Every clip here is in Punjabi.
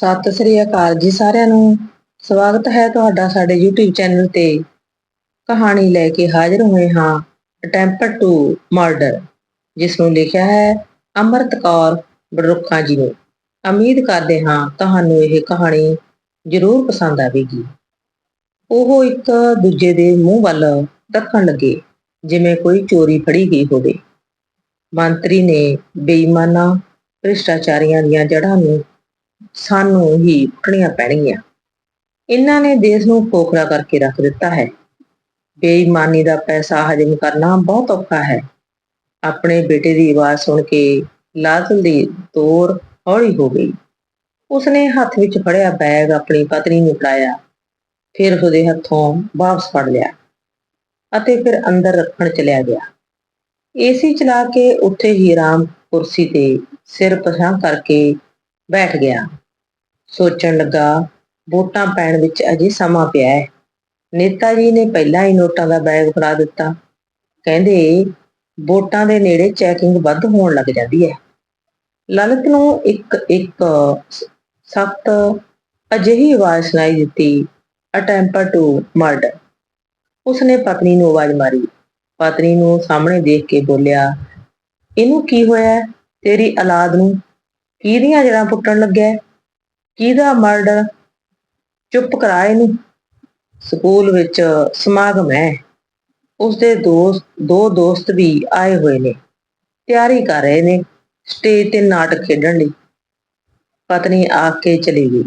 ਸਤਿ ਸ੍ਰੀ ਅਕਾਲ ਜੀ ਸਾਰਿਆਂ ਨੂੰ। ਸਵਾਗਤ ਹੈ ਤੁਹਾਡਾ ਸਾਡੇ YouTube ਚੈਨਲ ਤੇ। ਕਹਾਣੀ ਲੈ ਕੇ ਹਾਜ਼ਰ ਹੋਏ ਹਾਂ ਅਟੈਂਪਟ ਟੂ ਮਰਡਰ ਜਿਸ ਨੂੰ ਲਿਖਿਆ ਹੈ ਅਮਰਤ ਕੌਰ ਬੜਰੁੱਖਾਂ ਜੀ ਨੇ ਉਮੀਦ ਕਰਦੇ ਹਾਂ ਤੁਹਾਨੂੰ ਇਹ ਕਹਾਣੀ ਜ਼ਰੂਰ ਪਸੰਦ ਆਵੇਗੀ। ਉਹ ਇੱਕ ਦੂਜੇ ਦੇ ਮੂੰਹ ਵੱਲ ਤੱਕਣ ਲੱਗੇ, ਜਿਵੇਂ ਕੋਈ ਚੋਰੀ ਫੜੀ ਗਈ ਹੋਵੇ। ਮੰਤਰੀ ਨੇ ਬੇਈਮਾਨਾਂ, ਭ੍ਰਿਸ਼ਟਾਚਾਰੀਆਂ ਦੀਆਂ ਜੜ੍ਹਾਂ ਨੂੰ ਸਾਨੂੰ ਹੀ ਪੁੱਟਣੀਆਂ ਪੈਣਗੀਆਂ। ਇਹਨਾਂ ਨੇ ਦੇਸ਼ ਨੂੰ ਖੋਖਲਾ ਕਰਕੇ ਰੱਖ ਦਿੱਤਾ ਹੈ। ਬੇਈਮਾਨੀ ਦਾ ਪੈਸਾ ਹਜਮ ਕਰਨਾ ਬਹੁਤ ਔਖਾ ਹੈ। ਆਪਣੇ ਬੇਟੇ ਦੀ ਆਵਾਜ਼ ਸੁਣ ਕੇ ਲਾਜ਼ਲ ਦੀ ਤੋਰ ਹੌਲੀ ਹੋ ਗਈ। ਉਸਨੇ ਹੱਥ ਵਿੱਚ ਫੜਿਆ ਬੈਗ ਆਪਣੀ ਪਤਨੀ ਨੂੰ ਫੜਾਇਆ। ਫਿਰ ਉਹਦੇ ਹੱਥੋਂ ਵਾਪਸ ਫੜ ਲਿਆ ਅਤੇ ਫਿਰ ਅੰਦਰ ਰੱਖਣ ਚਲਿਆ ਗਿਆ। ਏਸੀ ਚਲਾ ਕੇ ਉੱਥੇ ਹੀ ਆਰਾਮ ਕੁਰਸੀ ਤੇ ਸਿਰ ਪਸਾਹ ਕਰਕੇ ਬੈਠ ਗਿਆ। ਸੋਚਣ ਲੱਗਾ, ਵੋਟਾਂ ਪੈਣ ਵਿੱਚ ਅਜੇ ਸਮਾਂ ਪਿਆ ਹੈ। ਨੇਤਾ ਜੀ ਨੇ ਪਹਿਲਾਂ ਹੀ ਨੋਟਾਂ ਦਾ ਬੈਗ ਫੜਾ ਦਿੱਤਾ। ਕਹਿੰਦੇ, ਵੋਟਾਂ ਦੇ ਨੇੜੇ ਚੈਕਿੰਗ ਵੱਧ ਹੋਣ ਲੱਗ ਜਾਂਦੀ ਹੈ। ਲਲਿਤ ਨੂੰ ਇੱਕ ਇੱਕ ਸਖਤ ਅਜਿਹੀ ਆਵਾਜ਼ ਸੁਣਾਈ ਦਿੱਤੀ ਅਟੈਂਪਰ ਟੂ ਮਰਡਰ ਉਸਨੇ ਪਤਨੀ ਨੂੰ ਆਵਾਜ਼ ਮਾਰੀ। ਪਤਨੀ ਨੂੰ ਸਾਹਮਣੇ ਦੇਖ ਕੇ ਬੋਲਿਆ, ਇਹਨੂੰ ਕੀ ਹੋਇਆ? ਤੇਰੀ ਔਲਾਦ ਨੂੰ ਕਿਹਦੀਆਂ ਜੜਾਂ ਪੁੱਟਣ ਲੱਗਿਆ ਕਿਹਦਾ ਮਰਡਰ ਚੁੱਪ ਕਰਾ ਇਹਨੂੰ। ਸਕੂਲ ਵਿੱਚ ਸਮਾਗਮ ਹੈ। ਉਸਦੇ ਦੋਸਤ, ਦੋ ਦੋਸਤ ਵੀ ਆਏ ਹੋਏ ਨੇ। ਤਿਆਰੀ ਕਰ ਰਹੇ ਨੇ। ਸਟੇਜ ਤੇ ਨਾਟਕ ਖੇਡਣ ਲਈ। ਪਤਨੀ ਆ ਕੇ ਚਲੀ ਗਈ।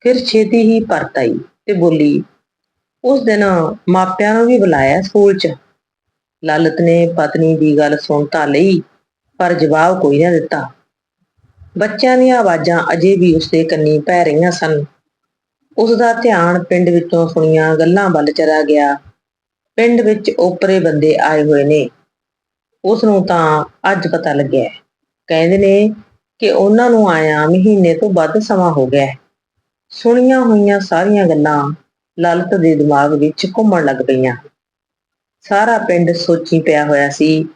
ਫਿਰ ਛੇਤੀ ਹੀ ਪਰਤ ਆਈ ਤੇ ਬੋਲੀ, ਉਸ ਦਿਨ ਮਾਪਿਆਂ ਨੂੰ ਵੀ ਬੁਲਾਇਆ ਸਕੂਲ 'ਚ? ਲਲਤ ਨੇ ਪਤਨੀ ਦੀ ਗੱਲ ਸੁਣ ਤਾਂ ਲਈ, ਪਰ ਜਵਾਬ ਕੋਈ ਨਾ ਦਿੱਤਾ। ਬੱਚਿਆਂ ਦੀਆਂ ਆਵਾਜ਼ਾਂ ਅਜੇ ਵੀ ਉਸਦੇ ਕੰਨੀ ਪੈ ਰਹੀਆਂ ਸਨ। ਉਸ ਦਾ ਧਿਆਨ ਪਿੰਡ ਵਿੱਚੋਂ ਸੁਣੀਆਂ ਗੱਲਾਂ ਵੱਲ ਚਲਾ ਗਿਆ। ਪਿੰਡ ਵਿੱਚ ਓਪਰੇ ਬੰਦੇ ਆਏ ਹੋਏ ਨੇ। ਉਸ ਨੂੰ ਤਾਂ ਅੱਜ ਪਤਾ ਲੱਗਿਆ ਕਹਿੰਦੇ ਨੇ ਕਿ ਉਹਨਾਂ ਨੂੰ ਆਇਆ ਮਹੀਨੇ ਤੋਂ ਵੱਧ ਸਮਾਂ ਹੋ ਗਿਆ ਸੁਣੀਆਂ ਹੋਈਆਂ ਸਾਰੀਆਂ ਗੱਲਾਂ ਲਲਤ ਦੇ ਦਿਮਾਗ ਵਿੱਚ ਘੁੰਮਣ ਲੱਗ ਪਈਆਂ। ਸਾਰਾ ਪਿੰਡ ਸੋਚੀ ਪਿਆ ਹੋਇਆ ਸੀ।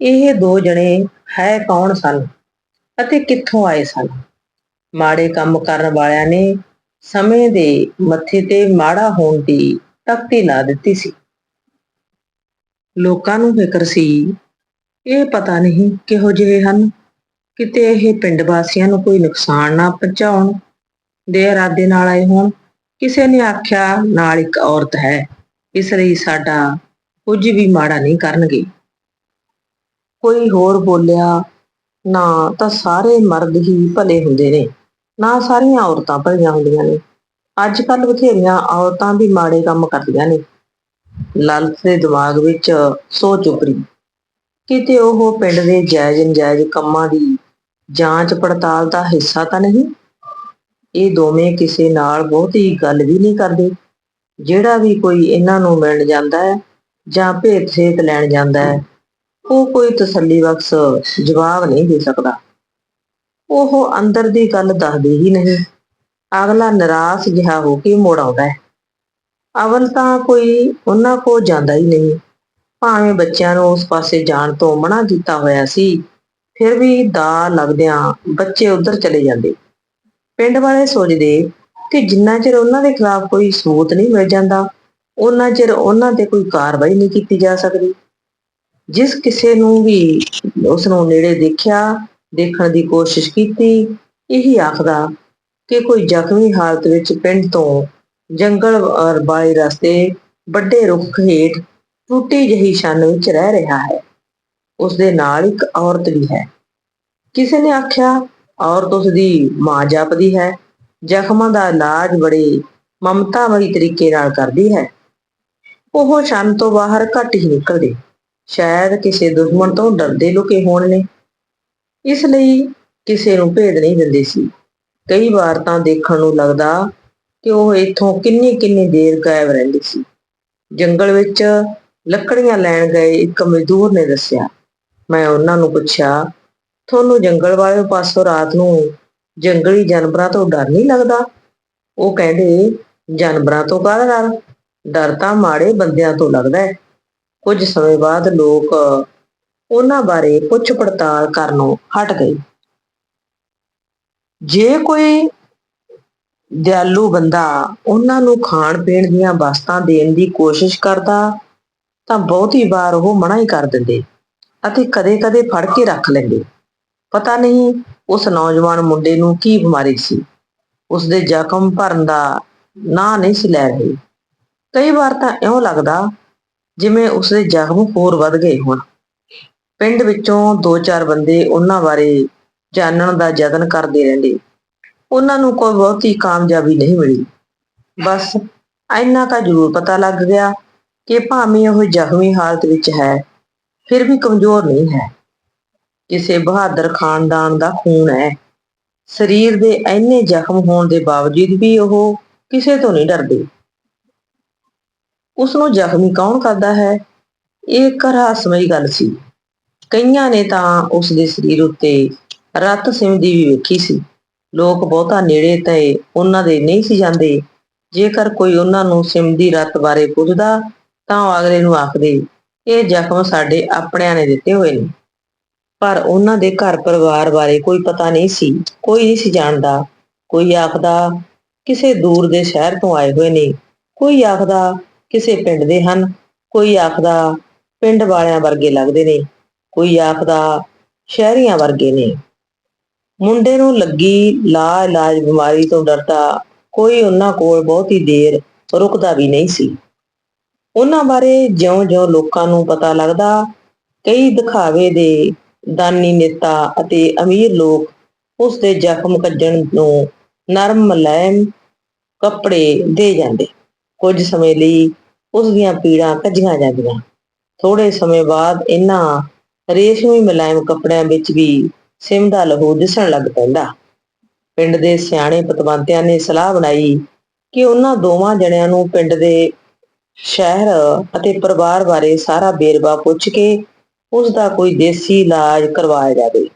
ਇਹ ਦੋ ਜਣੇ ਹੈ ਕੌਣ ਸਨ? ਅਤੇ ਕਿੱਥੋਂ ਆਏ ਸਨ? ਮਾੜੇ ਕੰਮ ਕਰਨ ਵਾਲਿਆਂ ਨੇ ਸਮੇਂ ਦੇ ਮੱਥੇ ਤੇ ਮਾੜਾ ਹੋਣ ਦੀ ਤਖਤੀ ਲਾ ਦਿੱਤੀ ਸੀ। ਲੋਕਾਂ ਨੂੰ ਫਿਕਰ ਸੀ, ਇਹ ਪਤਾ ਨਹੀਂ ਕਿਹੋ ਜਿਹੇ ਹਨ, ਕਿਤੇ ਇਹ ਪਿੰਡ ਵਾਸੀਆਂ ਨੂੰ ਕੋਈ ਨੁਕਸਾਨ ਨਾ ਪਹੁੰਚਾਉਣ, ਦੇ ਇਰਾਦੇ ਨਾਲ ਆਏ ਹੋਣ। ਕਿਸੇ ਨੇ ਆਖਿਆ, ਨਾਲ ਇੱਕ ਔਰਤ ਹੈ, ਇਸ ਲਈ ਸਾਡਾ ਕੁਝ ਵੀ ਮਾੜਾ ਨਹੀਂ ਕਰਨਗੇ। ਕੋਈ ਹੋਰ ਬੋਲਿਆ ਨਾ ਤਾਂ ਸਾਰੇ ਮਰਦ ਹੀ ਭਲੇ ਹੁੰਦੇ ਨੇ, ਨਾ ਸਾਰੀਆਂ ਔਰਤਾਂ ਭਲੀਆਂ ਹੁੰਦੀਆਂ ਨੇ। ਅੱਜ ਕੱਲ ਬਥੇਰੀਆਂ ਔਰਤਾਂ ਵੀ ਮਾੜੇ ਕੰਮ ਕਰਦੀਆਂ ਨੇ। ਲਲਿਤ ਦੇ ਦਿਮਾਗ ਵਿੱਚ ਸੋਚ ਉਪਰੀ ਕਿਤੇ ਉਹ ਪਿੰਡ ਦੇ ਜਾਇਜ਼ ਨਜਾਇਜ਼ ਕੰਮਾਂ ਦੀ ਜਾਂਚ ਪੜਤਾਲ ਦਾ ਹਿੱਸਾ ਤਾਂ ਨਹੀਂ? ਇਹ ਦੋਵੇਂ ਕਿਸੇ ਨਾਲ ਬਹੁਤੀ ਗੱਲ ਵੀ ਨਹੀਂ ਕਰਦੇ। ਜਿਹੜਾ ਵੀ ਕੋਈ ਇਹਨਾਂ ਨੂੰ ਮਿਲਣ ਜਾਂਦਾ ਹੈ ਜਾਂ ਭੇਤ ਸੇਤ ਲੈਣ ਜਾਂਦਾ ਹੈ ਉਹ ਕੋਈ ਤਸੱਲੀ ਬਖਸ਼ ਜਵਾਬ ਨਹੀਂ ਦੇ ਸਕਦਾ। ਉਹ ਅੰਦਰ ਦੀ ਗੱਲ ਦੱਸਦੇ ਹੀ ਨਹੀਂ। ਅਗਲਾ ਨਿਰਾਸ਼ ਜਿਹਾ ਹੋ ਕੇ ਮੋੜ ਆਉਂਦਾ ਹੈ। ਅਵਲ ਤਾਂ ਕੋਈ ਉਹਨਾਂ ਕੋ ਜਾਂਦਾ ਹੀ ਨਹੀਂ। ਭਾਵੇਂ ਬੱਚਿਆਂ ਨੂੰ ਉਸ ਪਾਸੇ ਜਾਣ ਤੋਂ ਮਨਾ ਕੀਤਾ ਹੋਇਆ ਸੀ, ਫਿਰ ਵੀ ਦਾ ਲੱਗਦਿਆਂ ਬੱਚੇ ਉਧਰ ਚਲੇ ਜਾਂਦੇ। ਪਿੰਡ ਵਾਲੇ ਸੋਚਦੇ ਕਿ ਜਿੰਨਾ ਚਿਰ ਉਹਨਾਂ ਦੇ ਖਿਲਾਫ ਕੋਈ ਸਬੂਤ ਨਹੀਂ ਮਿਲ ਜਾਂਦਾ, ਉਹਨਾਂ ਚਿਰ ਉਹਨਾਂ ਤੇ ਕੋਈ ਕਾਰਵਾਈ ਨਹੀਂ ਕੀਤੀ ਜਾ ਸਕਦੀ। ਜਿਸ ਕਿਸੇ ਨੂੰ ਵੀ ਉਸ ਨੂੰ ਨੇੜੇ ਦੇਖਿਆ, ਦੇਖਣ ਦੀ ਕੋਸ਼ਿਸ਼ ਕੀਤੀ, ਇਹੀ ਆਖਦਾ ਕਿ ਕੋਈ ਜ਼ਖਮੀ ਹਾਲਤ ਵਿੱਚ ਪਿੰਡ ਤੋਂ ਜੰਗਲ ਔਰ ਬਾਈ ਰਸਤੇ ਵੱਡੇ ਰੁੱਖ ਹੇਠ ਟੁੱਟੀ ਜਹੀ ਛੰਨ ਵਿੱਚ ਰਹਿ ਰਿਹਾ ਹੈ। ਉਸ ਦੇ ਨਾਲ ਇੱਕ ਔਰਤ ਵੀ ਹੈ। ਕਿਸੇ ਨੇ ਆਖਿਆ, ਔਰਤ ਉਸ ਦੀ ਮਾਂ ਜਾਪਦੀ ਹੈ। ਜ਼ਖਮਾਂ ਦਾ ਇਲਾਜ ਬੜੇ ਮਮਤਾ ਭਰੀ ਤਰੀਕੇ ਨਾਲ ਕਰਦੀ ਹੈ। ਉਹ ਛੰਨ ਤੋਂ ਬਾਹਰ ਘੱਟ ਹੀ ਨਿਕਲਦੇ। ਸ਼ਾਇਦ ਕਿਸੇ ਦੁਸ਼ਮਣ ਤੋਂ ਡਰਦੇ ਲੁਕੇ ਹੋਣ ਨੇ। ਇਸ ਲਈ ਕਿਸੇ ਨੂੰ ਭੇਦ ਨਹੀਂ ਦਿੰਦੇ ਸੀ। ਕਈ ਵਾਰ ਤਾਂ ਦੇਖਣ ਨੂੰ ਲੱਗਦਾ ਕਿ ਉਹ ਇੱਥੋਂ ਕਿੰਨੀ ਕਿੰਨੀ ਦੇਰ ਗਾਇਬ ਰਹਿੰਦੀ ਸੀ। ਜੰਗਲ ਵਿੱਚ ਲੱਕੜੀਆਂ ਲੈਣ ਗਏ ਇੱਕ ਮਜ਼ਦੂਰ ਨੇ ਦੱਸਿਆ, ਮੈਂ ਉਹਨਾਂ ਨੂੰ ਪੁੱਛਿਆ, ਤੁਹਾਨੂੰ ਜੰਗਲ ਵਾਲੇ ਪਾਸੋਂ ਰਾਤ ਨੂੰ ਜੰਗਲੀ ਜਾਨਵਰਾਂ ਤੋਂ ਡਰ ਨਹੀਂ ਲੱਗਦਾ? ਉਹ ਕਹਿੰਦੇ, ਜਾਨਵਰਾਂ ਤੋਂ ਕਾਹਦਾ ਡਰ? ਡਰ ਤਾਂ ਮਾੜੇ ਬੰਦਿਆਂ ਤੋਂ ਲੱਗਦਾ ਹੈ। ਕੁਝ ਸਮੇਂ ਬਾਅਦ ਲੋਕ ਉਹਨਾਂ ਬਾਰੇ ਪੁੱਛ ਪੜਤਾਲ ਕਰਨੋਂ ਹਟ ਗਏ। ਜੇ ਕੋਈ ਦਿਆਲੂ ਬੰਦਾ ਉਹਨਾਂ ਨੂੰ ਖਾਣ ਪੀਣ ਦੀਆਂ ਵਸਤਾਂ ਦੇਣ ਦੀ ਕੋਸ਼ਿਸ਼ ਕਰਦਾ, ਤਾਂ ਬਹੁਤੀ ਵਾਰ ਉਹ ਮਨਾ ਹੀ ਕਰ ਦਿੰਦੇ ਅਤੇ ਕਦੇ-ਕਦੇ ਫੜ ਕੇ ਰੱਖ ਲੈਂਦੇ। ਪਤਾ ਨਹੀਂ ਉਸ ਨੌਜਵਾਨ ਮੁੰਡੇ ਨੂੰ ਕੀ ਬਿਮਾਰੀ ਸੀ। ਉਸ ਦੇ ਜ਼ਖਮ ਭਰਨ ਦਾ ਨਾਂ ਨਹੀਂ ਸੀ ਲੈ ਰਹੇ। ਕਈ ਵਾਰ ਤਾਂ ਇਉਂ ਲੱਗਦਾ ਜਿਵੇਂ ਉਸ ਦੇ ਜ਼ਖਮ ਹੋਰ ਵੱਧ ਗਏ ਹੋਣ। ਪਿੰਡ ਵਿੱਚੋਂ ਦੋ ਚਾਰ ਬੰਦੇ ਉਹਨਾਂ ਬਾਰੇ ਜਾਣਨ ਦਾ ਯਤਨ ਕਰਦੇ ਰਹਿੰਦੇ। ਉਹਨਾਂ ਨੂੰ ਕੋਈ ਬਹੁਤੀ ਕਾਮਯਾਬੀ ਨਹੀਂ ਮਿਲੀ। ਬਸ ਇੰਨਾ ਤਾਂ ਜ਼ਰੂਰ ਪਤਾ ਲੱਗ ਗਿਆ ਕਿ ਭਾਵੇਂ ਉਹ ਜ਼ਖਮੀ ਹਾਲਤ ਵਿੱਚ ਹੈ, ਫਿਰ ਵੀ ਕਮਜ਼ੋਰ ਨਹੀਂ ਹੈ। ਕਿਸੇ ਬਹਾਦਰ ਖਾਨਦਾਨ ਦਾ ਖੂਨ ਹੈ। ਸਰੀਰ ਦੇ ਇੰਨੇ ਜ਼ਖਮ ਹੋਣ ਦੇ ਬਾਵਜੂਦ ਵੀ ਉਹ ਕਿਸੇ ਤੋਂ ਨਹੀਂ ਡਰਦੇ। ਉਸ ਨੂੰ ਜ਼ਖਮੀ ਕੌਣ ਕਰਦਾ ਹੈ? ਇਹ ਇੱਕ ਰਹੱਸਮਈ ਗੱਲ ਸੀ। ਕਈਆਂ ਨੇ ਤਾਂ ਉਸ ਦੇ ਸਰੀਰ ਉੱਤੇ ਰੱਤ ਸਿਮਦੀ ਵੀ ਵੇਖੀ ਸੀ। ਲੋਕ ਬਹੁਤਾ ਨੇੜੇ ਤੇ ਉਹਨਾਂ ਦੇ ਨਹੀਂ ਸੀ ਜਾਂਦੇ। ਜੇਕਰ ਕੋਈ ਉਹਨਾਂ ਨੂੰ ਸਿਮਦੀ ਰੱਤ ਬਾਰੇ ਪੁੱਛਦਾ, ਤਾਂ ਉਹ ਅਗਲੇ ਨੂੰ ਆਖਦੇ, ਇਹ ਜ਼ਖਮ ਸਾਡੇ ਆਪਣਿਆਂ ਨੇ ਦਿੱਤੇ ਹੋਏ ਨੇ। ਪਰ ਉਹਨਾਂ ਦੇ ਘਰ ਪਰਿਵਾਰ ਬਾਰੇ ਕੋਈ ਪਤਾ ਨਹੀਂ ਸੀ। ਕੋਈ ਨਹੀਂ ਸੀ ਜਾਣਦਾ। ਕੋਈ ਆਖਦਾ, ਕਿਸੇ ਦੂਰ ਦੇ ਸ਼ਹਿਰ ਤੋਂ ਆਏ ਹੋਏ ਨੇ। ਕੋਈ ਆਖਦਾ ਕਿਸੇ ਪਿੰਡ ਦੇ ਹਨ। ਕੋਈ ਆਖਦਾ ਪਿੰਡ ਵਾਲਿਆਂ ਵਰਗੇ ਲੱਗਦੇ ਨੇ, ਕੋਈ ਆਖਦਾ ਸ਼ਹਿਰੀਆਂ ਵਰਗੇ ਨੇ। ਮੁੰਡੇ ਨੂੰ ਲੱਗੀ ਲਾ ਇਲਾਜ ਬਿਮਾਰੀ ਤੋਂ ਡਰਦਾ ਕੋਈ ਉਹਨਾਂ ਕੋਲ ਬਹੁਤੀ ਦੇਰ ਰੁਕਦਾ ਵੀ ਨਹੀਂ ਸੀ। ਉਹਨਾਂ ਬਾਰੇ ਜਿਉਂ-ਜਿਉਂ ਲੋਕਾਂ ਨੂੰ ਪਤਾ ਲੱਗਦਾ, ਕਈ ਦਿਖਾਵੇ ਦੇ ਦਾਨੀ ਨੇਤਾ ਅਤੇ ਅਮੀਰ ਲੋਕ ਉਸ ਦੇ ਜ਼ਖਮ ਕੱਜਣ ਨੂੰ ਨਰਮ ਮਲੈਮ ਕੱਪੜੇ ਦੇ ਜਾਂਦੇ। ਕੁਝ ਸਮੇਂ ਲਈ ਉਸ ਦੀਆਂ ਪੀੜਾਂ ਕੱਜੀਆਂ ਜਾਂਦੀਆਂ। ਥੋੜੇ ਸਮੇਂ ਬਾਅਦ ਇਹਨਾਂ ਰੇਸ਼ਮੀ ਮਲਾਇਮ ਕੱਪੜਿਆਂ ਵਿੱਚ ਵੀ ਸਿਮ ਦਾ ਲਹੂ ਦਿਸਣ ਲੱਗ ਪੈਂਦਾ। ਪਿੰਡ ਦੇ ਸਿਆਣੇ ਪਤਵੰਤਿਆਂ ਨੇ ਸਲਾਹ ਬਣਾਈ ਕਿ ਉਹਨਾਂ ਦੋਵਾਂ ਜਣਿਆਂ ਨੂੰ ਪਿੰਡ ਦੇ ਸ਼ਹਿਰ ਅਤੇ ਪਰਿਵਾਰ ਬਾਰੇ ਸਾਰਾ ਬੇਰਵਾ ਪੁੱਛ ਕੇ ਉਸ ਦਾ ਕੋਈ ਦੇਸੀ ਇਲਾਜ ਕਰਵਾਇਆ ਜਾਵੇ।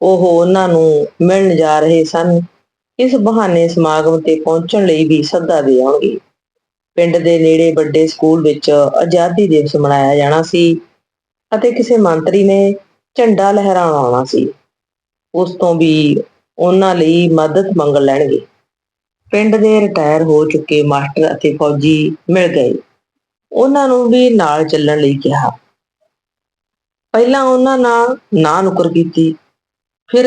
ਉਹ ਉਹਨਾਂ ਨੂੰ ਮਿਲਣ ਜਾ ਰਹੇ ਸਨ। ਇਸ ਬਹਾਨੇ ਸਮਾਗਮ ਤੇ ਪਹੁੰਚਣ ਲਈ ਵੀ ਸੱਦਾ ਦੇ ਆਉਣਗੇ। ਪਿੰਡ ਦੇ ਨੇੜੇ ਵੱਡੇ ਸਕੂਲ ਵਿੱਚ ਆਜ਼ਾਦੀ ਦਿਵਸ ਮਨਾਇਆ ਜਾਣਾ ਸੀ ਅਤੇ ਕਿਸੇ ਮੰਤਰੀ ਨੇ ਝੰਡਾ ਲਹਿਰਾਉਣਾ ਸੀ। ਉਸ ਤੋਂ ਵੀ ਉਹਨਾਂ ਲਈ ਮਦਦ ਮੰਗ ਲੈਣਗੇ। ਪਿੰਡ ਦੇ ਰਿਟਾਇਰ ਹੋ ਚੁੱਕੇ ਮਾਸਟਰ ਅਤੇ ਫੌਜੀ ਮਿਲ ਗਏ। ਉਹਨਾਂ ਨੂੰ ਵੀ ਨਾਲ ਚੱਲਣ ਲਈ ਕਿਹਾ। ਪਹਿਲਾਂ ਉਹਨਾਂ ਨਾਲ ਨਾ ਨੁਕਰ ਕੀਤੀ, ਫਿਰ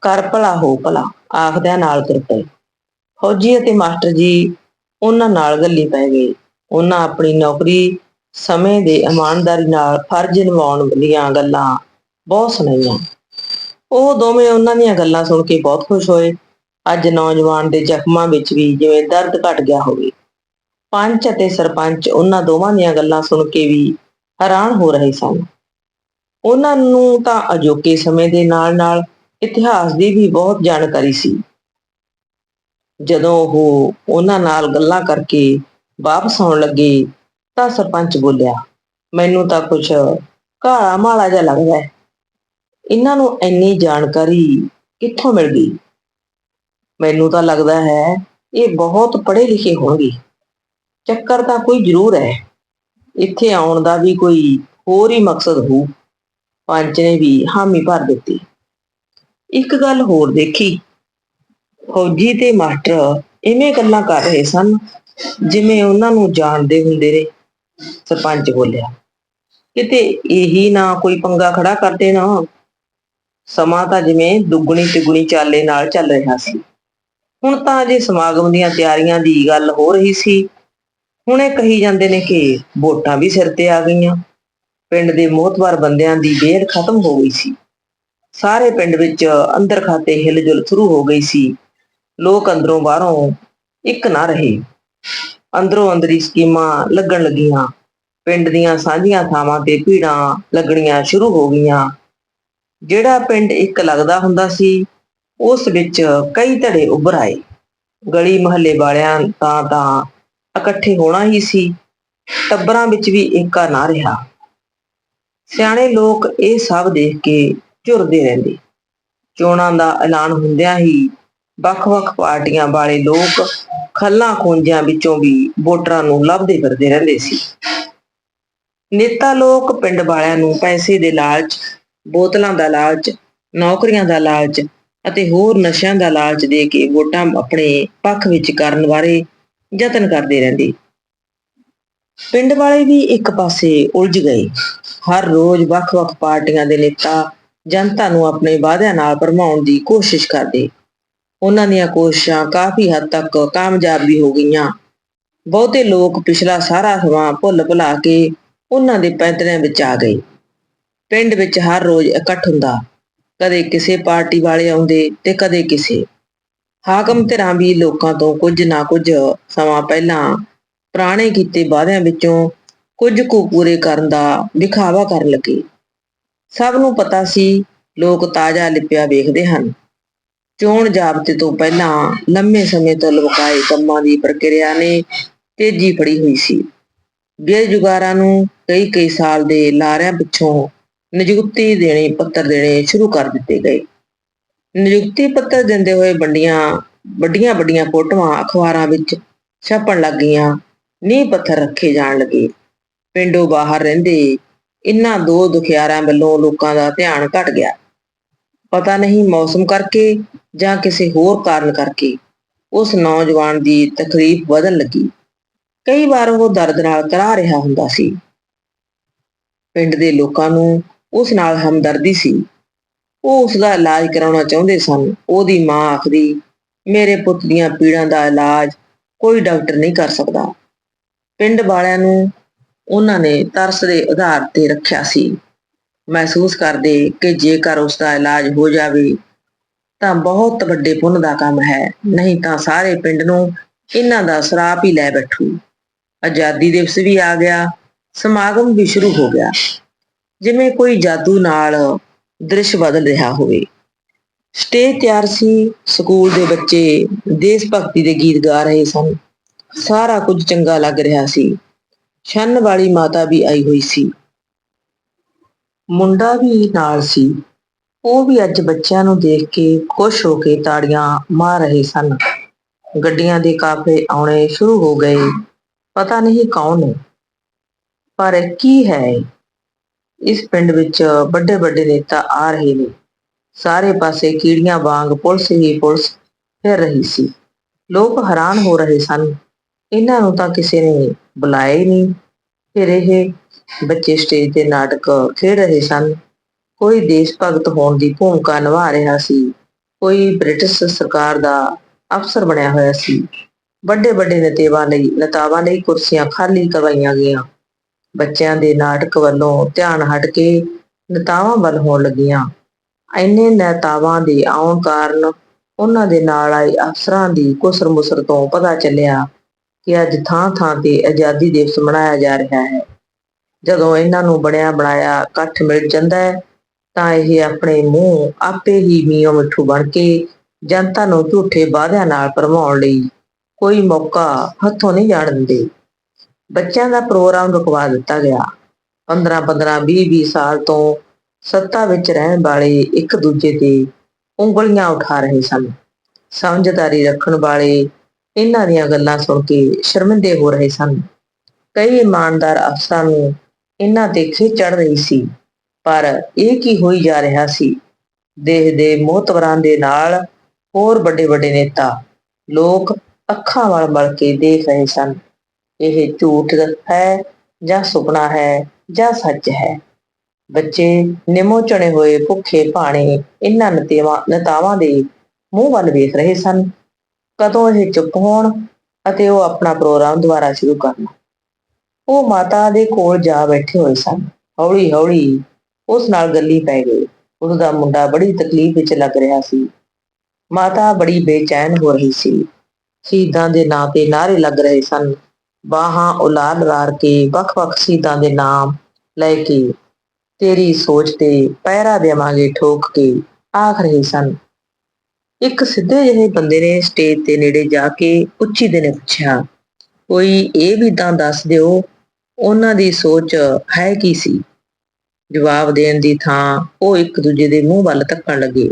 ਕਰ ਭਲਾ ਹੋ ਭਲਾ, ਆਖਦਿਆਂ ਨਾਲ ਤੁਰ ਪਏ। ਫੌਜੀ ਅਤੇ ਮਾਸਟਰ ਜੀ ਉਹਨਾਂ ਨਾਲ ਗੱਲੀ ਪੈ ਗਏ ਉਹਨਾਂ ਆਪਣੀ ਨੌਕਰੀ, ਸਮੇਂ ਦੇ ਇਮਾਨਦਾਰੀ ਨਾਲ ਫਰਜ਼ ਨਿਭਾਉਣ ਦੀਆਂ ਗੱਲਾਂ ਬਹੁਤ ਸੁਣਾਈਆਂ। ਉਹ ਦੋਵੇਂ ਉਹਨਾਂ ਦੀਆਂ ਗੱਲਾਂ ਸੁਣ ਕੇ ਬਹੁਤ ਖੁਸ਼ ਹੋਏ। ਅੱਜ ਨੌਜਵਾਨ ਦੇ ਜ਼ਖਮਾਂ ਵਿੱਚ ਵੀ ਜਿਵੇਂ ਦਰਦ ਘਟ ਗਿਆ ਹੋਵੇ। ਪੰਚ ਅਤੇ ਸਰਪੰਚ ਉਹਨਾਂ ਦੋਵਾਂ ਦੀਆਂ ਗੱਲਾਂ ਸੁਣ ਕੇ ਵੀ ਹੈਰਾਨ ਹੋ ਰਹੇ ਸਨ। ਉਹਨਾਂ ਨੂੰ ਤਾਂ ਅਜੋਕੇ ਸਮੇਂ ਦੇ ਨਾਲ-ਨਾਲ ਇਤਿਹਾਸ ਦੀ ਵੀ ਬਹੁਤ ਜਾਣਕਾਰੀ ਸੀ। ਜਦੋਂ ਉਹ ਉਹਨਾਂ ਨਾਲ ਗੱਲਾਂ ਕਰਕੇ ਵਾਪਸ ਆਉਣ ਲੱਗੇ ਤਾਂ ਸਰਪੰਚ ਬੋਲਿਆ, ਮੈਨੂੰ ਤਾਂ ਕੁਝ ਕਾਲਾ ਮਾਲਾ ਜਿਹਾ ਲੱਗਦਾ ਹੈ। ਇਹਨਾਂ ਨੂੰ ਇੰਨੀ ਜਾਣਕਾਰੀ ਕਿੱਥੋਂ ਮਿਲ ਗਈ? ਮੈਨੂੰ ਤਾਂ ਲੱਗਦਾ ਹੈ ਇਹ ਬਹੁਤ ਪੜ੍ਹੇ ਲਿਖੇ ਹੋਣਗੇ। ਚੱਕਰ ਤਾਂ ਕੋਈ ਜ਼ਰੂਰ ਹੈ। ਇੱਥੇ ਆਉਣ ਦਾ ਵੀ ਕੋਈ ਹੋਰ ਹੀ ਮਕਸਦ ਹੋਊ। ਪੰਚ ਨੇ ਵੀ ਹਾਮੀ ਭਰ ਦਿੱਤੀ। ਇੱਕ ਗੱਲ ਹੋਰ ਦੇਖੀ। ਫੌਜੀ ਤੇ ਮਾਸਟਰ ਇਵੇਂ ਗੱਲਾਂ ਕਰ ਰਹੇ ਸਨ ਜਿਵੇਂ ਉਹਨਾਂ ਨੂੰ ਜਾਣਦੇ ਹੁੰਦੇ ਨੇ। ਸਰਪੰਚ ਬੋਲਿਆ, ਕਿਤੇ ਇਹੀ ਨਾ ਕੋਈ ਪੰਗਾ ਖੜਾ ਕਰਦੇ ਨਾ ਸਮਾਂ ਤਾਂ ਜਿਵੇਂ ਦੁੱਗਣੀ ਤਿਗੁਣੀ ਚਾਲੇ ਨਾਲ ਚੱਲ ਰਿਹਾ ਸੀ। ਹੁਣ ਤਾਂ ਅਜੇ ਸਮਾਗਮ ਦੀਆਂ ਤਿਆਰੀਆਂ ਦੀ ਗੱਲ ਹੋ ਰਹੀ ਸੀ। ਹੁਣ ਇਹ ਕਹੀ ਜਾਂਦੇ ਨੇ ਕਿ ਵੋਟਾਂ ਵੀ ਸਿਰ ਤੇ ਆ ਗਈਆਂ। ਪਿੰਡ ਦੇ ਮੋਹਤਵਾਰ ਬੰਦਿਆਂ ਦੀ ਵੇਰ ਖਤਮ ਹੋ ਗਈ ਸੀ। ਸਾਰੇ ਪਿੰਡ ਵਿੱਚ ਅੰਦਰ ਖਾਤੇ ਹਿਲਜੁਲ ਸ਼ੁਰੂ ਹੋ ਗਈ ਸੀ। ਲੋਕ ਅੰਦਰੋਂ ਬਾਹਰੋਂ ਇੱਕ ਨਾ ਰਹੇ। ਅੰਦਰੋਂ ਅੰਦਰੀ ਸਕੀਮਾਂ ਲੱਗਣ ਲੱਗੀਆਂ। ਪਿੰਡ ਦੀਆਂ ਸਾਂਝੀਆਂ ਥਾਵਾਂ ਤੇ ਭੀੜਾਂ ਲੱਗਣੀਆਂ ਸ਼ੁਰੂ ਹੋ ਗਈਆਂ। ਜਿਹੜਾ ਪਿੰਡ ਇੱਕ ਲੱਗਦਾ ਹੁੰਦਾ ਸੀ, ਉਸ ਵਿੱਚ ਕਈ ਧੜੇ ਉੱਭਰ ਆਏ। ਗਲੀ ਮੁਹੱਲੇ ਵਾਲਿਆਂ ਤਾਂ ਤਾਂ ਇਕੱਠੇ ਹੋਣਾ ਹੀ ਸੀ। ਟੱਬਰਾਂ ਵਿੱਚ ਵੀ ਏਕਾ ਨਾ ਰਿਹਾ। ਸਿਆਣੇ ਲੋਕ ਇਹ ਸਭ ਦੇਖ ਕੇ ਝੁਰਦੇ ਰਹਿੰਦੇ। ਚੋਣਾਂ ਦਾ ਐਲਾਨ ਹੁੰਦਿਆਂ ਹੀ ਵੱਖ-ਵੱਖ ਪਾਰਟੀਆਂ ਵਾਲੇ ਲੋਕ ਖੱਲਾਂ ਖੂੰਜਿਆਂ ਵਿੱਚੋਂ ਵੀ ਵੋਟਰਾਂ ਨੂੰ ਲੱਭਦੇ ਫਿਰਦੇ ਰਹਿੰਦੇ ਸੀ। ਨੇਤਾ ਲੋਕ ਪਿੰਡ ਵਾਲਿਆਂ ਨੂੰ ਪੈਸੇ ਦੇ ਲਾਲਚ, ਬੋਤਲਾਂ ਦਾ ਲਾਲਚ, ਨੌਕਰੀਆਂ ਦਾ ਲਾਲਚ ਅਤੇ ਹੋਰ ਨਸ਼ਿਆਂ ਦਾ ਲਾਲਚ ਦੇ ਕੇ ਵੋਟਾਂ ਆਪਣੇ ਪੱਖ ਵਿੱਚ ਕਰਨ ਬਾਰੇ ਯਤਨ ਕਰਦੇ ਰਹਿੰਦੇ। ਪਿੰਡ ਵਾਲੇ ਵੀ ਇੱਕ ਪਾਸੇ ਉਲਝ ਗਏ। ਹਰ ਰੋਜ਼ ਵੱਖ-ਵੱਖ ਪਾਰਟੀਆਂ ਦੇ ਨੇਤਾ ਜਨਤਾ ਨੂੰ ਆਪਣੇ ਵਾਅਦਿਆਂ ਨਾਲ ਭਰਮਾਉਣ ਦੀ ਕੋਸ਼ਿਸ਼ ਕਰਦੇ। ਉਹਨਾਂ ਦੀਆਂ ਕੋਸ਼ਿਸ਼ਾਂ ਕਾਫੀ ਹੱਦ ਤੱਕ ਕਾਮਯਾਬ ਵੀ ਹੋ ਗਈਆਂ। ਬਹੁਤੇ ਲੋਕ ਪਿਛਲਾ ਸਾਰਾ ਸਮਾਂ ਭੁੱਲ ਭੁਲਾ ਕੇ ਉਹਨਾਂ ਦੇ ਪੈਂਤਰਿਆਂ ਵਿੱਚ ਆ ਗਏ। ਪਿੰਡ ਵਿੱਚ ਹਰ ਰੋਜ਼ ਇਕੱਠ ਹੁੰਦਾ, ਕਦੇ ਕਿਸੇ ਪਾਰਟੀ ਵਾਲੇ ਆਉਂਦੇ ਤੇ ਕਦੇ ਕਿਸੇ। ਹਾਕਮ ਧਿਰਾਂ ਵੀ ਲੋਕਾਂ ਤੋਂ ਕੁਝ ਨਾ ਕੁਝ ਸਮਾਂ ਪਹਿਲਾਂ ਪੁਰਾਣੇ ਕੀਤੇ ਵਾਅਦਿਆਂ ਵਿੱਚੋਂ ਕੁਝ ਕੁ ਪੂਰੇ ਕਰਨ ਦਾ ਵਿਖਾਵਾ ਕਰਨ ਲੱਗੇ। ਸਭ ਨੂੰ ਪਤਾ ਸੀ, ਲੋਕ ਤਾਜ਼ਾ ਲਿਪਿਆ ਵੇਖਦੇ ਹਨ। ਚੋਣ ਜਾਬਤੇ ਤੋਂ ਪਹਿਲਾਂ ਲੰਮੇ ਸਮੇਂ ਤੋਂ ਲੁਕਾਏ ਕੰਮਾਂ ਦੀ ਪ੍ਰਕਿਰਿਆ ਨੇ ਤੇਜ਼ੀ ਫੜੀ ਹੋਈ ਸੀ। ਬੇਜੁਗਾਰਾਂ ਨੂੰ ਕਈ ਕਈ ਸਾਲ ਦੇ ਲਾਰਿਆਂ ਪਿੱਛੋਂ ਨਿਯੁਕਤੀ ਦੇਣੇ, ਪੱਤਰ ਦੇਣੇ ਸ਼ੁਰੂ ਕਰ ਦਿੱਤੇ ਗਏ। ਨਿਯੁਕਤੀ ਪੱਤਰ ਦਿੰਦੇ ਹੋਏ ਵੰਡੀਆਂ, ਵੱਡੀਆਂ ਵੱਡੀਆਂ ਫੋਟੋਆਂ, ਅਖਬਾਰਾਂ ਵਿੱਚ ਛਪਣ ਗਈਆਂ। ਨੀਂਹ ਪੱਥਰ ਰੱਖੇ ਜਾਣ ਲੱਗੇ। ਪਿੰਡੋਂ ਬਾਹਰ ਰਹਿੰਦੇ ਇਨ੍ਹਾਂ ਦੋ ਦੁਖਿਆਰਾਂ ਵੱਲੋਂ ਲੋਕਾਂ ਦਾ ਧਿਆਨ ਘਟ ਗਿਆ। ਪਤਾ ਨਹੀਂ ਮੌਸਮ ਕਰਕੇ ਜਾਂ ਕਿਸੇ ਹੋਰ ਕਾਰਨ ਕਰਕੇ ਉਸ ਨੌਜਵਾਨ ਦੀ ਤਕਲੀਫ ਵਧਣ ਲੱਗੀ। ਕਈ ਵਾਰ ਉਹ ਦਰਦ ਨਾਲ ਕਰਾ ਰਿਹਾ ਹੁੰਦਾ ਸੀ। ਪਿੰਡ ਦੇ ਲੋਕਾਂ ਨੂੰ ਉਸ ਨਾਲ ਹਮਦਰਦੀ ਸੀ। ਉਹ ਉਸ ਦਾ ਇਲਾਜ ਕਰਾਉਣਾ ਚਾਹੁੰਦੇ ਸਨ। ਉਹਦੀ ਮਾਂ ਆਖਦੀ, ਮੇਰੇ ਪੁੱਤ ਦੀਆਂ ਪੀੜਾਂ ਦਾ ਇਲਾਜ ਕੋਈ ਡਾਕਟਰ ਨਹੀਂ ਕਰ ਸਕਦਾ। ਪਿੰਡ ਵਾਲਿਆਂ ਨੂੰ ਉਹਨਾਂ ਨੇ ਤਰਸ ਦੇ ਆਧਾਰ ਤੇ ਰੱਖਿਆ ਸੀ। ਮਹਿਸੂਸ ਕਰਦੇ ਕਿ ਜੇਕਰ ਉਸ ਦਾ ਇਲਾਜ ਹੋ ਜਾਵੇ, ਤਾਂ ਬਹੁਤ ਵੱਡੇ ਪੁੰਨ ਦਾ ਕੰਮ ਹੈ। ਨਹੀਂ ਤਾਂ ਸਾਰੇ ਪਿੰਡ ਨੂੰ ਇਹਨਾਂ ਦਾ ਸਰਾਪ ਹੀ ਲੈ ਬੈਠੂ। ਆਜ਼ਾਦੀ ਦਿਵਸ ਵੀ ਆ ਗਿਆ, ਸਮਾਗਮ ਵੀ ਸ਼ੁਰੂ ਹੋ ਗਿਆ। ਜਿਵੇਂ ਕੋਈ ਜਾਦੂ ਨਾਲ ਦ੍ਰਿਸ਼ ਬਦਲ ਰਿਹਾ ਹੋਵੇ। ਸਟੇਜ ਤਿਆਰ ਸੀ, ਸਕੂਲ ਦੇ ਬੱਚੇ ਦੇਸ਼ ਭਗਤੀ ਦੇ ਗੀਤ ਗਾ ਰਹੇ ਸਨ। ਸਾਰਾ ਕੁਝ ਚੰਗਾ ਲੱਗ ਰਿਹਾ ਸੀ। ਛੰਨ ਵਾਲੀ ਮਾਤਾ ਵੀ ਆਈ ਹੋਈ ਸੀ। ਮੁੰਡਾ ਵੀ ਨਾਲ ਸੀ। ਉਹ ਵੀ ਅੱਜ ਬੱਚਿਆਂ ਨੂੰ ਦੇਖ ਕੇ ਖੁਸ਼ ਹੋ ਕੇ ਤਾੜੀਆਂ ਮਾਰ ਰਹੇ ਸਨ। ਗੱਡੀਆਂ ਦੇ ਕਾਫਲੇ ਆਉਣੇ ਸ਼ੁਰੂ ਹੋ ਗਏ। ਪਤਾ ਨਹੀਂ ਕੌਣ ਨੇ। ਪਰ ਕੀ ਹੈ? ਇਸ ਪਿੰਡ ਵਿੱਚ ਵੱਡੇ ਵੱਡੇ ਨੇਤਾ ਆ ਰਹੇ ਨੇ। ਸਾਰੇ ਪਾਸੇ ਕੀੜੀਆਂ ਵਾਂਗ ਪੁਲਿਸ ਹੀ ਪੁਲਿਸ ਫਿਰ ਰਹੀ ਸੀ। ਲੋਕ ਹੈਰਾਨ ਹੋ ਰਹੇ ਸਨ। ਇਹਨਾਂ ਨੂੰ ਤਾਂ ਕਿਸੇ ਨੇ ਬੁਲਾਇਆ ਹੀ ਨਹੀਂ। ਫਿਰ ਇਹ ਬੱਚੇ ਸਟੇਜ ਤੇ ਨਾਟਕ ਖੇਡ ਰਹੇ ਸਨ। ਕੋਈ ਦੇਸ਼ ਭਗਤ ਹੋਣ ਦੀ ਭੂਮਿਕਾ ਨਿਭਾ ਰਿਹਾ ਸੀ। ਕੋਈ ਬ੍ਰਿਟਿਸ਼ ਸਰਕਾਰ ਦਾ ਅਫਸਰ ਬਣਿਆ ਹੋਇਆ ਸੀ। ਵੱਡੇ ਵੱਡੇ ਨੇਤਾਵਾਂ ਲਈ ਨੇਤਾਵਾਂ ਲਈ ਕੁਰਸੀਆਂ ਖਾਲੀ ਕਰਵਾਈਆਂ ਗਈਆਂ। ਬੱਚਿਆਂ ਦੇ ਨਾਟਕ ਵੱਲੋਂ ਧਿਆਨ ਹਟ ਕੇ ਨੇਤਾਵਾਂ ਵੱਲ ਹੋਣ ਲੱਗੀਆਂ। ਐਨੇ ਨੇਤਾਵਾਂ ਦੇ ਆਉਣ ਕਾਰਨ ਉਹਨਾਂ ਦੇ ਨਾਲ ਆਏ ਅਫਸਰਾਂ ਦੀ ਕੁਸਰ ਮੁਸਰ ਤੋਂ ਪਤਾ ਚੱਲਿਆ ਕਿ ਅੱਜ ਥਾਂ ਥਾਂ ਤੇ ਆਜ਼ਾਦੀ ਦਿਵਸ ਮਨਾਇਆ ਜਾ ਰਿਹਾ ਹੈ। ਜਦੋਂ ਇਹਨਾਂ ਨੂੰ ਬਣਿਆ ਬਣਾਇਆ ਇਕੱਠ ਮਿਲ ਜਾਂਦਾ ਹੈ, ਤਾਂ ਇਹ ਆਪਣੇ ਮੂੰਹ ਆਪੇ ਹੀ ਮੀਓ ਮਿੱਠੂ ਬਣ ਕੇ ਜਨਤਾ ਨੂੰ ਝੂਠੇ ਵਾਅਦਿਆਂ ਨਾਲ ਭਰਮਾਉਣ ਲਈ ਕੋਈ ਮੌਕਾ ਹੱਥੋਂ ਨਹੀਂ ਜਾਣ ਦਿੰਦੇ। ਬੱਚਿਆਂ ਦਾ ਪ੍ਰੋਗਰਾਮ ਰੁਕਵਾ ਦਿੱਤਾ ਗਿਆ। 15 15 20 20 ਸਾਲ ਤੋਂ ਸੱਤਾ ਵਿੱਚ ਰਹਿਣ ਵਾਲੇ ਇੱਕ ਦੂਜੇ ਤੇ ਉਂਗਲੀਆਂ ਉਠਾ ਰਹੇ ਸਨ। ਸਮਝਦਾਰੀ ਰੱਖਣ ਵਾਲੇ ਇਹਨਾਂ ਦੀਆਂ ਗੱਲਾਂ ਸੁਣ ਕੇ ਸ਼ਰਮਿੰਦੇ ਹੋ ਰਹੇ ਸਨ। ਕਈ ਇਮਾਨਦਾਰ ਅਫਸਰਾਂ ਨੂੰ ਇਹਨਾਂ ਤੇ ਖਿੱਚ ਚੜ ਰਹੀ ਸੀ। ਪਰ ਇਹ ਕੀ ਹੋਈ ਜਾ ਰਿਹਾ ਸੀ? ਦੇਸ਼ ਦੇ ਮੋਹਤਵਰਾਂ ਦੇ ਨਾਲ ਹੋਰ ਵੱਡੇ ਵੱਡੇ ਨੇਤਾ, ਲੋਕ ਅੱਖਾਂ ਵੱਲ ਮਲ ਕੇ ਦੇਖ ਰਹੇ ਸਨ। ਇਹ ਝੂਠ ਹੈ ਜਾਂ ਸੁਪਨਾ ਹੈ ਜਾਂ ਸੱਚ ਹੈ? ਬੱਚੇ ਨਿਮੋ ਚਣੇ ਹੋਏ ਭੁੱਖੇ ਭਾਣੇ ਇਹਨਾਂ ਨਤੇਵਾਂ ਨਤਾਵਾਂ ਦੇ ਮੂੰਹ ਵੱਲ ਵੇਖ ਰਹੇ ਸਨ। ਕਦੋਂ ਇਹ ਚੁੱਪ ਹੋਣ ਅਤੇ ਉਹ ਆਪਣਾ ਪ੍ਰੋਗਰਾਮ ਦੁਬਾਰਾ ਸ਼ੁਰੂ ਕਰਨ? ਉਹ ਮਾਤਾ ਦੇ ਕੋਲ ਜਾ ਬੈਠੇ ਹੋਏ ਸਨ। ਹੌਲੀ ਹੌਲੀ ਉਸ ਨਾਲ ਗੱਲੀ ਪੈ ਗਈ। ਉਸ ਦਾ ਮੁੰਡਾ ਬੜੀ ਤਕਲੀਫ ਵਿੱਚ ਲੱਗ ਰਿਹਾ ਸੀ। ਮਾਤਾ ਬੜੀ ਬੇਚੈਨ ਹੋ ਰਹੀ ਸੀ। ਸ਼ਹੀਦਾਂ ਦੇ ਨਾਂ ਤੇ ਨਾਰੇ ਲੱਗ ਰਹੇ ਸਨ। ਬਾਹਾਂ ਉਲਾਰ ਲਾਰ ਕੇ ਵੱਖ-ਵੱਖ ਸ਼ਹੀਦਾਂ ਦੇ ਨਾਮ ਲੈ ਕੇ ਤੇਰੀ ਸੋਚ ਤੇ ਪਹਿਰਾ ਦੇਵਾਂਗੇ ਠੋਕ ਕੇ ਆਖ ਰਹੇ ਸਨ। ਇੱਕ ਸਿੱਧੇ ਜਿਹੇ ਬੰਦੇ ਨੇ ਸਟੇਜ ਦੇ ਨੇੜੇ ਜਾ ਕੇ ਉੱਚੀ ਦੇ ਨੇ ਪੁੱਛਿਆ, ਕੋਈ ਇਹ ਵੀ ਤਾਂ ਦੱਸ ਦਿਓ ਉਹਨਾਂ ਦੀ ਸੋਚ ਹੈ ਕੀ ਸੀ? ਜਵਾਬ ਦੇਣ ਦੀ ਥਾਂ ਉਹ ਇੱਕ ਦੂਜੇ ਦੇ ਮੂੰਹ ਵੱਲ ਤੱਕਣ ਲੱਗੇ।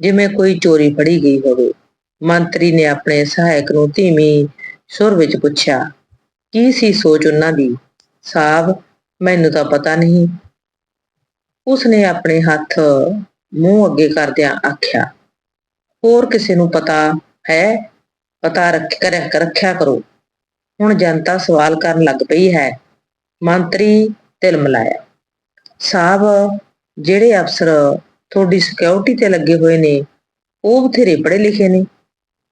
ਜਿਵੇਂ ਕੋਈ ਚੋਰੀ ਫੜੀ ਗਈ ਹੋਵੇ, ਮੰਤਰੀ ਨੇ ਆਪਣੇ ਸਹਾਇਕ ਨੂੰ ਧੀਮੀ ਸੁਰ ਵਿੱਚ ਪੁੱਛਿਆ, ਕੀ ਸੀ ਸੋਚ ਉਹਨਾਂ ਦੀ? ਸਾਬ, ਮੈਨੂੰ ਤਾਂ ਪਤਾ ਨਹੀਂ। ਉਸਨੇ ਆਪਣੇ ਹੱਥ ਮੂੰਹ ਅੱਗੇ ਕਰਦਿਆਂ ਆਖਿਆ, ਹੋਰ ਕਿਸੇ ਨੂੰ ਪਤਾ ਹੈ? ਪਤਾ ਰੱਖ ਕਰਿਆ ਰੱਖਿਆ ਕਰੋ। ਹੁਣ ਜਨਤਾ ਸਵਾਲ ਕਰਨ ਲੱਗ ਪਈ ਹੈ। ਮੰਤਰੀ ਤਿਲ ਮਿਲਾਇਆ। ਸਾਹਿਬ, ਜਿਹੜੇ ਅਫਸਰ ਤੁਹਾਡੀ ਸਿਕਿਉਰਿਟੀ ਤੇ ਲੱਗੇ ਹੋਏ ਨੇ, ਉਹ ਬਥੇਰੇ ਪੜ੍ਹੇ ਲਿਖੇ ਨੇ।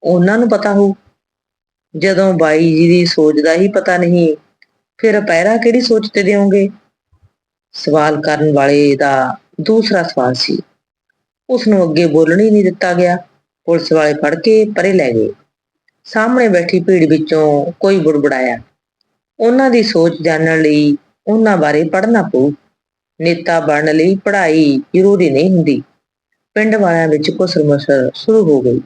ਉਹਨਾਂ ਨੂੰ ਪਤਾ ਹੋ ਜਦੋਂ ਬਾਈ ਜੀ ਦੀ ਸੋਚ ਦਾ ਹੀ ਪਤਾ ਨਹੀਂ, ਫਿਰ ਪਹਿਰਾ ਕਿਹੜੀ ਸੋਚ ਤੇ ਦਿਓਗੇ? ਸਵਾਲ ਕਰਨ ਵਾਲੇ ਦਾ ਦੂਸਰਾ ਸਵਾਲ ਸੀ। ਉਸ ਨੂੰ ਅੱਗੇ ਬੋਲਣ ਹੀ ਨਹੀਂ ਦਿੱਤਾ ਗਿਆ। ਪੁਲਿਸ ਵਾਲੇ ਫੜ ਕੇ ਪਰੇ ਲੈ ਗਏ। ਸਾਹਮਣੇ ਬੈਠੀ ਭੀੜ ਵਿੱਚੋਂ ਕੋਈ ਬੁੜਬੜਾਇਆ। ਉਹਨਾਂ ਦੀ ਸੋਚ ਜਾਣਨ ਲਈ ਉਹਨਾਂ ਬਾਰੇ ਪੜ੍ਹਨਾ ਪਊ। ਨੇਤਾ ਬਣਨ ਲਈ ਪੜ੍ਹਾਈ ਜ਼ਰੂਰੀ ਨਹੀਂ ਹੁੰਦੀ। ਪਿੰਡ ਵਾਲਿਆਂ ਵਿੱਚ ਕੁਸਰ-ਮੁਸਰ ਸ਼ੁਰੂ ਹੋ ਗਈ।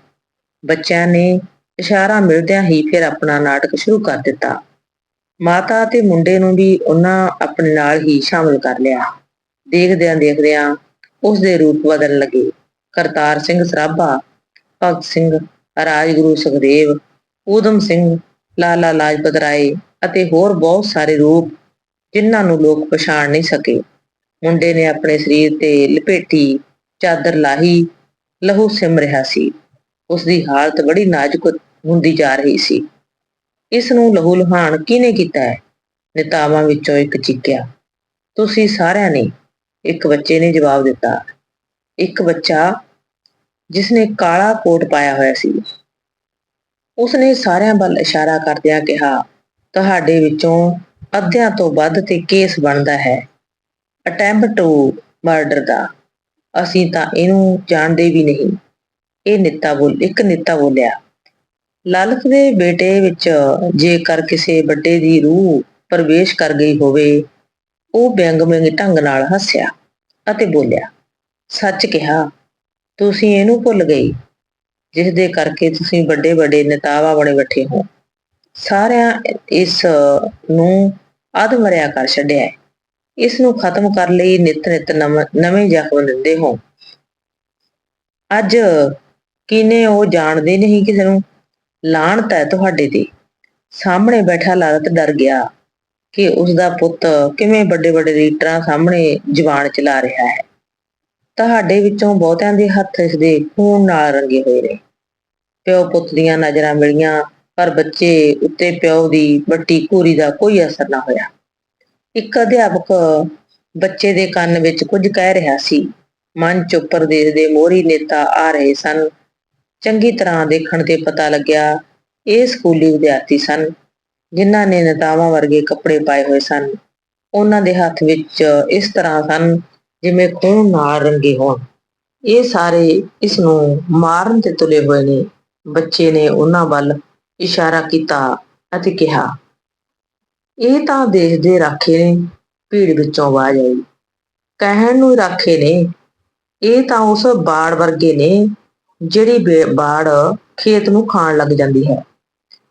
ਬੱਚਿਆਂ ਨੇ ਇਸ਼ਾਰਾ ਮਿਲਦਿਆਂ ਹੀ ਫਿਰ ਆਪਣਾ ਨਾਟਕ ਸ਼ੁਰੂ ਕਰ ਦਿੱਤਾ। ਮਾਤਾ ਤੇ ਮੁੰਡੇ ਨੂੰ ਵੀ ਉਹਨਾਂ ਆਪਣੇ ਨਾਲ ਹੀ ਸ਼ਾਮਲ ਕਰ ਲਿਆ। ਦੇਖਦਿਆਂ ਦੇਖਦਿਆਂ ਉਸ ਦੇ ਰੂਪ ਬਦਲਣ ਲੱਗੇ। ਕਰਤਾਰ ਸਿੰਘ ਸਰਾਭਾ, ਭਗਤ ਸਿੰਘ, ਰਾਜਗੁਰੂ, ਸੁਖਦੇਵ ਊਧਮ ਸਿੰਘ, ਲਾਲਾ ਲਾਜਪਤ ਰਾਏ ਅਤੇ ਹੋਰ ਬਹੁਤ ਸਾਰੇ ਰੂਪ ਜਿਨ੍ਹਾਂ ਨੂੰ ਲੋਕ ਪਛਾਣ ਨਹੀਂ ਸਕੇ। ਮੁੰਡੇ ਨੇ ਆਪਣੇ ਸਰੀਰ ਤੇ ਲਪੇਟੀ, ਚਾਦਰ ਲਾਹੀ, ਲਹੂ ਸਿਮ ਰਿਹਾ ਸੀ। ਉਸ ਦੀ ਹਾਲਤ ਬੜੀ ਨਾਜ਼ੁਕ ਹੁੰਦੀ ਜਾ ਰਹੀ ਸੀ। ਇਸ ਨੂੰ ਲਹੂ ਲੁਹਾਨ ਕਿਨੇ ਕੀਤਾ ਹੈ? ਨੇਤਾਵਾਂ ਵਿੱਚੋਂ ਇੱਕ ਚੀਕਿਆ। ਤੁਸੀਂ ਸਾਰਿਆਂ ਨੇ ਇੱਕ ਬੱਚੇ ਨੇ, ਜਵਾਬ ਦਿੱਤਾ। ਇੱਕ ਬੱਚਾ ਜਿਸ ਨੇ ਕਾਲਾ ਕੋਟ ਪਾਇਆ ਹੋਇਆ ਸੀ। ਉਸਨੇ ਸਾਰਿਆਂ ਵੱਲ ਇਸ਼ਾਰਾ ਕਰਦਿਆਂ ਕਿਹਾ, ਤੁਹਾਡੇ ਵਿੱਚੋਂ ਅੱਧਿਆਂ ਤੋਂ ਵੱਧ ਤੇ ਕੇਸ ਬਣਦਾ ਹੈ। ਅਟੈਂਪਟ ਟੂ ਮਰਡਰ ਦਾ। ਅਸੀਂ ਤਾਂ ਇਹਨੂੰ ਜਾਣਦੇ ਵੀ ਨਹੀਂ। ਇਹ ਨਿੱਤਾ ਬੋਲ, ਇੱਕ ਨਿੱਤਾ ਬੋਲਿਆ। ਲਾਲਚ ਦੇ ਬੇਟੇ ਵਿੱਚ ਜੇਕਰ ਕਿਸੇ ਵੱਡੇ ਦੀ ਰੂਹ ਪ੍ਰਵੇਸ਼ ਕਰ ਗਈ ਹੋਵੇ, ਉਹ ਵਿਅੰਗਮਈ ਢੰਗ ਨਾਲ ਹੱਸਿਆ ਅਤੇ ਬੋਲਿਆ, ਸੱਚ ਕਿਹਾ, ਤੁਸੀਂ ਇਹਨੂੰ ਭੁੱਲ ਗਈ ਜਿਸ ਦੇ ਕਰਕੇ ਤੁਸੀਂ ਵੱਡੇ ਵੱਡੇ ਨੇਤਾਵਾ ਬਣੇ ਬੈਠੇ ਹੋ। ਸਾਰਿਆਂ ਇਸ ਨੂੰ ਅਧ ਮਰਿਆ ਕਰ ਛੱਡਿਆ ਹੈ। ਇਸ ਨੂੰ ਖਤਮ ਕਰ ਲਈ ਨਿਤ ਨਿਤ ਨਵੇਂ ਜ਼ਖਮ ਦਿੰਦੇ ਹੋ। ਅੱਜ ਕਿਨੇ ਉਹ ਜਾਣਦੇ ਨਹੀਂ ਕਿਸੇ ਨੂੰ? ਲਾਣਤ ਹੈ ਤੁਹਾਡੇ ਤੇ। ਸਾਹਮਣੇ ਬੈਠਾ ਲਾਲਤ ਡਰ ਗਿਆ ਕਿ ਉਸ ਦਾ ਪੁੱਤ ਕਿਵੇਂ ਵੱਡੇ ਵੱਡੇ ਲੀਡਰਾਂ ਸਾਹਮਣੇ ਜਵਾਨ ਚਲਾ ਰਿਹਾ ਹੈ। ਤੁਹਾਡੇ ਵਿੱਚੋਂ ਬਹੁਤਿਆਂ ਦੇ ਹੱਥ ਇਸ ਦੇ ਖੂਨ ਨਾਲ ਰੰਗੇ ਹੋਏ ਨੇ। ਪਿਓ ਪੁੱਤ ਦੀਆਂ ਨਜ਼ਰਾਂ ਮਿਲੀਆਂ, ਪਰ ਬੱਚੇ ਉੱਤੇ ਪਿਓ ਦੀ ਵੱਟੀ ਕੂਰੀ ਦਾ ਕੋਈ ਅਸਰ ਨਾ ਹੋਇਆ। ਇੱਕ ਅਧਿਆਪਕ ਬੱਚੇ ਦੇ ਕੰਨ ਵਿੱਚ ਕੁਝ ਕਹਿ ਰਿਹਾ ਸੀ। ਮਨ ਚ ਉੱਪਰ ਦੇਖਦੇ ਮੋਹਰੀ ਨੇਤਾ ਆ ਰਹੇ ਸਨ। ਚੰਗੀ ਤਰ੍ਹਾਂ ਦੇਖਣ ਤੇ ਪਤਾ ਲੱਗਿਆ, ਇਹ ਸਕੂਲੀ ਵਿਦਿਆਰਥੀ ਸਨ, ਜਿਨ੍ਹਾਂ ਨੇ ਨੇਤਾਵਾਂ ਵਰਗੇ ਕੱਪੜੇ ਪਾਏ ਹੋਏ ਸਨ। ਉਹਨਾਂ ਦੇ ਹੱਥ ਵਿੱਚ ਇਸ ਤਰ੍ਹਾਂ ਸਨ ਜਿਵੇਂ ਖੂਨ ਨਾਲ ਰੰਗੇ ਹੋਣ। ਇਹ ਸਾਰੇ ਇਸ ਨੂੰ ਮਾਰਨ ਤੇ ਤੁਲੇ ਹੋਏ ਨੇ। ਬੱਚੇ ਨੇ ਉਹਨਾਂ ਵੱਲ ਇਸ਼ਾਰਾ ਕੀਤਾ ਅਤੇ ਕਿਹਾ, ਇਹ ਤਾਂ ਦੇਸ਼ ਦੇ ਰਾਖੇ ਨੇ, ਭੀੜ ਵਿੱਚੋਂ ਆਵਾਜ਼ ਆਈ। ਕਹਿਣ ਨੂੰ ਰਾਖੇ ਨੇ, ਇਹ ਤਾਂ ਉਸ ਬਾੜ ਵਰਗੇ ਨੇ, ਜਿਹੜੀ ਬਾੜ ਖੇਤ ਨੂੰ ਖਾਣ ਲੱਗ ਜਾਂਦੀ ਹੈ।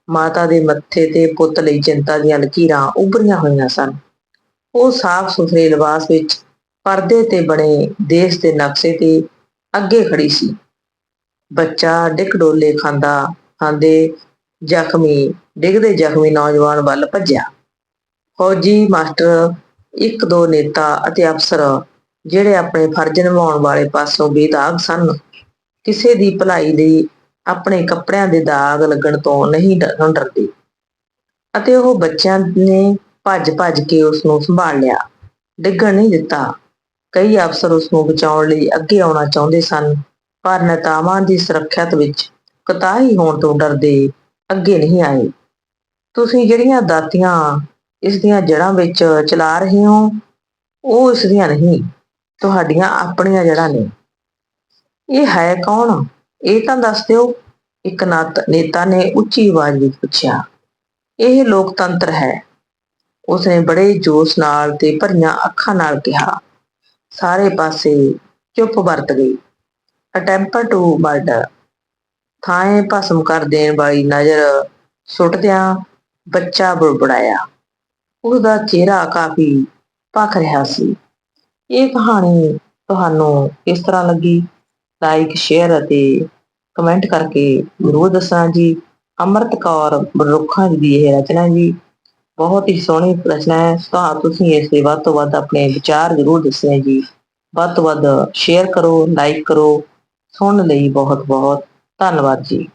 ਮਾਤਾ ਦੇ ਮੱਥੇ ਤੇ ਪੁੱਤ ਲਈ ਚਿੰਤਾ ਦੀਆਂ ਲਕੀਰਾਂ ਉੱਭਰੀਆਂ ਹੋਈਆਂ ਸਨ। ਉਹ ਸਾਫ਼ ਸੁਥਰੇ ਲਿਬਾਸ ਵਿੱਚ ਪਰਦੇ ਤੇ ਬਣੇ ਦੇਸ਼ ਦੇ ਨਕਸ਼ੇ ਤੇ ਅੱਗੇ ਖੜੀ ਸੀ। ਬੱਚਾ ਡਿੱਕ ਡੋਲੇ ਖਾਂਦਾ, ਖਾਂਦੇ ਜ਼ਖਮੀ, ਡਿੱਗਦੇ ਜ਼ਖਮੀ ਨੌਜਵਾਨ ਵੱਲ ਭੱਜਿਆ। ਫੌਜੀ ਮਾਸਟਰ, ਇੱਕ ਦੋ ਨੇਤਾ ਅਤੇ ਅਫਸਰ, ਜਿਹੜੇ ਆਪਣੇ ਫਰਜ਼ ਨਿਭਾਉਣ ਵਾਲੇ ਪਾਸੋਂ ਬੇਦਾਗ ਸਨ। ਕਿਸੇ ਦੀ ਭਲਾਈ ਲਈ ਆਪਣੇ ਕੱਪੜਿਆਂ ਦੇ ਦਾਗ ਲੱਗਣ ਤੋਂ ਨਹੀਂ ਡਰਦੇ। ਅਤੇ ਉਹ ਬੱਚਿਆਂ ਨੇ ਭੱਜ-ਭੱਜ ਕੇ ਉਸ ਨੂੰ ਸੰਭਾਲ ਲਿਆ। ਡਿੱਗਣ ਨਹੀਂ ਦਿੱਤਾ। ਕਈ ਅਫਸਰ ਉਸ ਨੂੰ ਬਚਾਉਣ ਲਈ ਅੱਗੇ ਆਉਣਾ ਚਾਹੁੰਦੇ ਸਨ। ਪਰ ਨੇਤਾਵਾਂ ਦੀ ਸੁਰੱਖਿਅਤ ਵਿੱਚ ਕਤਾਈ ਹੋਣ ਤੋਂ ਡਰਦੇ ਅੱਗੇ ਨਹੀਂ ਆਏ। ਤੁਸੀਂ ਜਿਹੜੀਆਂ ਦਾਤੀਆਂ ਇਸ ਦੀਆਂ ਜੜਾਂ ਵਿੱਚ ਚਲਾ ਰਹੇ ਹੋ, ਉਹ ਇਸ ਦੀਆਂ ਨਹੀਂ, ਤੁਹਾਡੀਆਂ ਆਪਣੀਆਂ ਜੜਾਂ ਨੇ। ਇਹ ਹੈ ਕੌਣ? ਇਹ ਤਾਂ ਦੱਸ ਦਿਓ, ਇੱਕ ਨੇਤਾ ਨੇ ਉੱਚੀ ਆਵਾਜ਼ ਵਿੱਚ ਪੁੱਛਿਆ। ਇਹ ਲੋਕਤੰਤਰ ਹੈ। ਉਸਨੇ ਬੜੇ ਜੋਸ਼ ਨਾਲ ਤੇ ਭਰੀਆਂ ਅੱਖਾਂ ਨਾਲ ਕਿਹਾ। ਸਾਰੇ ਪਾਸੇ ਚੁੱਪ ਵਰਤ ਗਈ ਅਟੈਂਪਟ ਟੂ ਮਰਡਰ ਥਾਏ ਭਸਮ ਕਰ ਦੇਣ ਵਾਲੀ ਨਜ਼ਰ ਸੁੱਟਦਿਆਂ ਬੱਚਾ ਬੁੜਬੜਾਇਆ। ਉਸ ਚਿਹਰਾ ਕਾਫੀ ਭਖ ਰਿਹਾ ਸੀ। ਇਹ ਕਹਾਣੀ ਤੁਹਾਨੂੰ ਕਿਸ ਤਰ੍ਹਾਂ ਲੱਗੀ? ਲਾਈਕ ਸ਼ੇਅਰ ਅਤੇ ਕਮੈਂਟ ਕਰਕੇ ਜ਼ਰੂਰ ਦੱਸਣਾ ਜੀ। ਅਮਰਤ ਕੌਰ ਬਰੁੱਖਾਂ ਦੀ ਇਹ ਰਚਨਾ ਜੀ। ਬਹੁਤ ਹੀ ਸੋਹਣੀ ਰਚਨਾ ਹੈ। ਤਾਂ ਤੁਸੀਂ ਇਸ ਦੇ ਵੱਧ ਤੋਂ ਵੱਧ ਆਪਣੇ ਵਿਚਾਰ ਜ਼ਰੂਰ ਦੱਸਣਾ ਜੀ। ਵੱਧ ਤੋਂ ਵੱਧ ਸ਼ੇਅਰ ਕਰੋ ਲਾਈਕ ਕਰੋ। ਸੁਣਨ ਲਈ ਬਹੁਤ ਬਹੁਤ ਧੰਨਵਾਦ ਜੀ।